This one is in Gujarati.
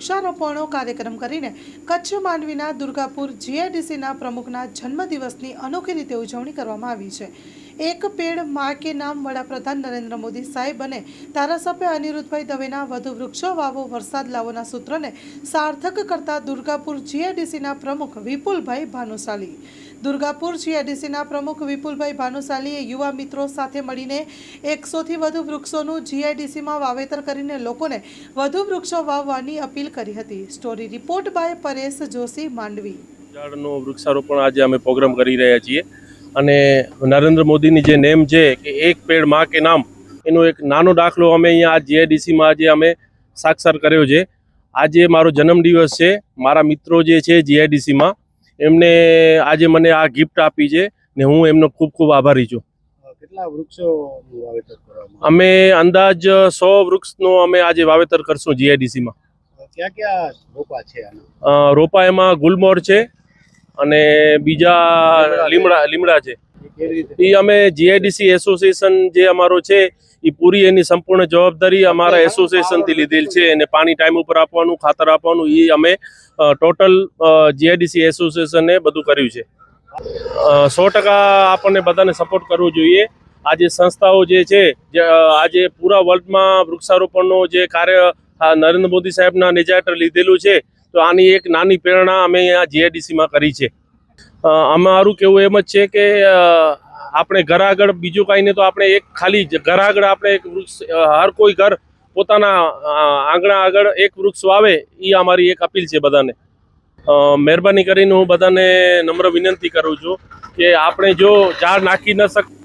વૃક્ષારોપણનો કાર્યક્રમ કરીને કચ્છ માંડવીના દુર્ગાપુર જીઆઈડીસીના પ્રમુખના જન્મદિવસની અનોખી રીતે ઉજવણી કરવામાં આવી છે. એક પેડ મા કે નામ વડાપ્રધાન નરેન્દ્ર મોદી સાહેબ અને ધારાસભ્ય અનિરુદ્ધભાઈ દવેના વધુ વૃક્ષો વાવો વરસાદ લાવોના સૂત્રને સાર્થક કરતા દુર્ગાપુર જીઆઈડીસીના પ્રમુખ વિપુલભાઈ ભાનુશાલી. દુર્ગાપુર જીઆઈડીસીના પ્રમુખ વિપુલભાઈ ભાનુશાલીએ યુવા મિત્રો સાથે મળીને એકસોથી વધુ વૃક્ષોનું જીઆઈડીસીમાં વાવેતર કરીને લોકોને વધુ વૃક્ષો વાવવાની અપીલ કરી હતી. Story report by Paresh Joshi Mandvi. ઝાડનું વૃક્ષારોપણ આજે અમે પ્રોગ્રામ કરી રહ્યા છીએ. અને નરેન્દ્ર મોદીની જે નેમ છે કે એક પેડમાં કે નામ એનો એક નાનો દાખલો અમે અહીંયા આ જીઆઈડીસીમાં આજે અમે સાક્ષર કર્યો છે. આજે મારો જન્મદિવસ છે. મારા મિત્રો જે છે જીઆઈડીસીમાં એમને આજે મને આ ગિફ્ટ આપી છે ને હું એમનો ખૂબ ખૂબ આભારી છું. કેટલા વૃક્ષોનું વાવેતર કરવામાં અમે અંદાજ સો વૃક્ષનું અમે આજે વાવેતર કરશું જીઆઈડીસીમાં ક્યાં ક્યાં રોપા છે રોપા એમાં ગુલમોર છે અને બીજા લીમડા લીમડા છે. એ અમે જીઆઈડીસી એસોસિએશન જે અમારો છે એ પૂરી એની સંપૂર્ણ જવાબદારી અમારા એસોસિએશનથી લીધેલ છે અને પાણી ટાઈમ ઉપર આપવાનું ખાતર આપવાનું એ અમે ટોટલ જીઆઈડીસી એસોસિએશને બધું કર્યું છે. સો ટકા આપણને બધાને સપોર્ટ કરવો જોઈએ. આજે સંસ્થાઓ જે છે જે આજે પૂરા વર્લ્ડમાં વૃક્ષારોપણનો જે કાર્ય આ નરેન્દ્ર મોદી સાહેબના નેજાટર લીધેલું છે તો આની એક નાની પ્રેરણા અમે અહીંયા જીઆઈડીસીમાં કરી છે. અમારું કેવું એમ જ છે કે આપણે ઘર આગળ બીજું કાંઈ નહીં તો આપણે એક ખાલી ઘર આગળ આપણે એક વૃક્ષ હર કોઈ ઘર પોતાના આંગણા આગળ એક વૃક્ષ વાવે એ અમારી એક અપીલ છે બધાને. મહેરબાની કરીને હું બધાને નમ્ર વિનંતી કરું છું કે આપણે જો ઝાડ નાખી ન શક